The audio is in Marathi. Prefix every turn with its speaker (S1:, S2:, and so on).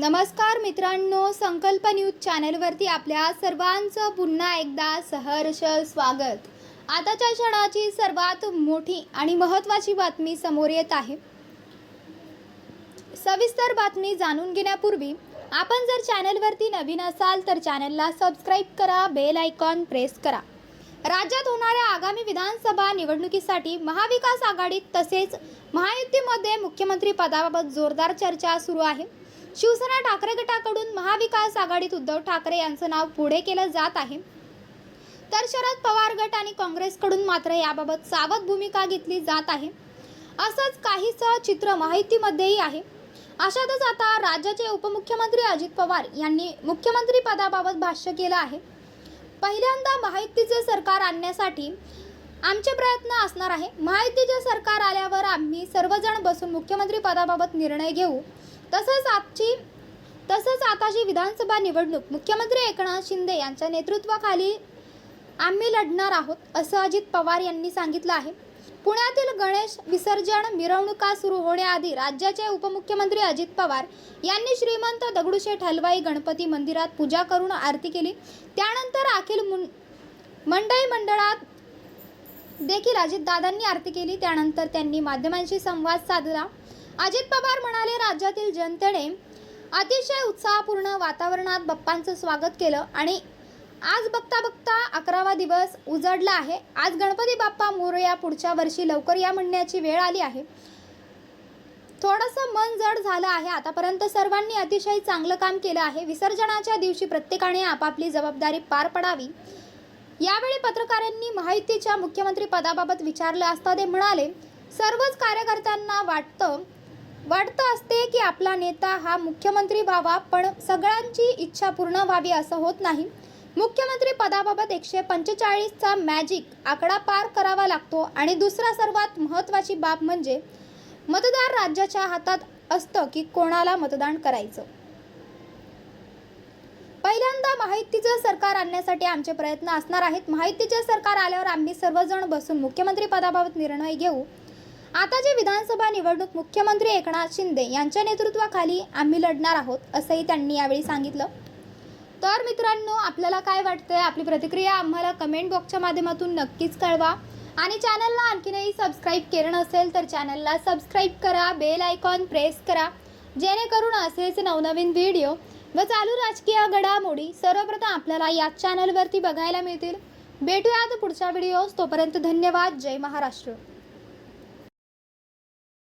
S1: नमस्कार मित्रांनो संकल्प न्यूज चॅनलवरती आपल्या सर्वांचं पुन्हा एकदा सहर्ष स्वागत. आताच्या क्षणाची सर्वात मोठी आणि महत्त्वाची बातमी समोर येत आहे. सविस्तर बातमी जाणून घेण्यापूर्वी आपण जर चॅनलवरती नवीन असाल तर चॅनलला सबस्क्राईब करा बेल आयकॉन प्रेस करा. राज्यात होणाऱ्या आगामी विधानसभा निवडणुकीसाठी महाविकास आघाडीत तसेच महायुतीमध्ये मुख्यमंत्री पदाबाबत जोरदार चर्चा सुरू आहे. शिवसेना ठाकरे गटाकडून महाविकास आघाडीत उद्धव ठाकरे यांचं नाव पुढे केलं जात आहे. तर शरद पवार गट आणि काँग्रेसकडून मात्र याबाबत सावध भूमिका घेतली जात आहे. असंच काहीसं चित्र माहितीमध्येही आहे. अशातच आता राज्याचे उपमुख्यमंत्री अजित पवार यांनी मुख्यमंत्री पदाबाबत भाष्य केलं आहे. पहिल्यांदा महायुतीचे सरकार आणण्यासाठी आमचे प्रयत्न असणार आहे. महायुतीचे सरकार आल्यावर आम्ही सर्वजण बसून मुख्यमंत्री पदाबाबत निर्णय घेऊ. तसंच आजची तसंच आताची विधानसभा निवडणूक मुख्यमंत्री एकनाथ शिंदे यांच्या नेतृत्वाखाली आम्ही लढणार आहोत असं अजित पवार यांनी सांगितलं आहे. पुण्यातील गणेश विसर्जन मिरवणुका सुरू होण्याआधी राज्याचे उपमुख्यमंत्री अजित पवार यांनी श्रीमंत दगडूशेठ हलवाई गणपती मंदिरात पूजा करून आरती केली. त्यानंतर अखिल मुं मंडई मंडळात देखील अजितदादांनी आरती केली. त्यानंतर त्यांनी माध्यमांशी संवाद साधला. अजित पवार म्हणाले राज्यातील जनतेने अतिशय उत्साहपूर्ण वातावरणात बाप्पांचं स्वागत केलं आणि आज बघता बघता अकरावा दिवस उजडला आहे. आज गणपती बाप्पा मोरया पुढच्या वर्षी लवकर या म्हणण्याची वेळ आली आहे. थोडंसं मन जड झालं आहे आतापर्यंत. सर्वांनी अतिशय चांगलं काम केलं आहे. विसर्जनाच्या दिवशी प्रत्येकाने आपापली जबाबदारी पार पडावी. यावेळी पत्रकारांनी महायुतीच्या मुख्यमंत्री पदाबाबत विचारलं असता ते म्हणाले सर्वच कार्यकर्त्यांना वाटतं वाटतं असते की आपला नेता हा मुख्यमंत्री व्हावा पण सगळ्यांची इच्छा पूर्ण व्हावी असं होत नाही. मुख्यमंत्री पदाबाबत एकशे पंचेचाळीसचा मॅजिक आकडा पार करावा लागतो आणि दुसरा सर्वात महत्त्वाची बाब म्हणजे मतदार राज्याच्या हातात असतं की कोणाला मतदान करायचं. पहिल्यांदा माहितीचं सरकार आणण्यासाठी आमचे प्रयत्न असणार आहेत. माहितीचे सरकार आल्यावर आम्ही सर्वजण बसून मुख्यमंत्री पदाबाबत निर्णय घेऊ. आता जे विधानसभा निवडणूक मुख्यमंत्री एकनाथ शिंदे यांच्या नेतृत्वाखाली आम्ही लढणार आहोत असंही त्यांनी यावेळी सांगितलं. तर मित्रांनो आपल्याला काय वाटतंय? आपली प्रतिक्रिया आम्हाला कमेंट बॉक्सच्या माध्यमातून नक्कीच कळवा. आणि चॅनलला आणखीनही सबस्क्राईब केलं नसेल तर चॅनलला सबस्क्राईब करा बेल आयकॉन प्रेस करा. जेणेकरून असेच नवनवीन व्हिडिओ व चालू राजकीय घडामोडी सर्वप्रथम आपल्याला याच चॅनलवरती बघायला मिळतील. भेटूयात पुढच्या व्हिडिओज तोपर्यंत धन्यवाद. जय महाराष्ट्र.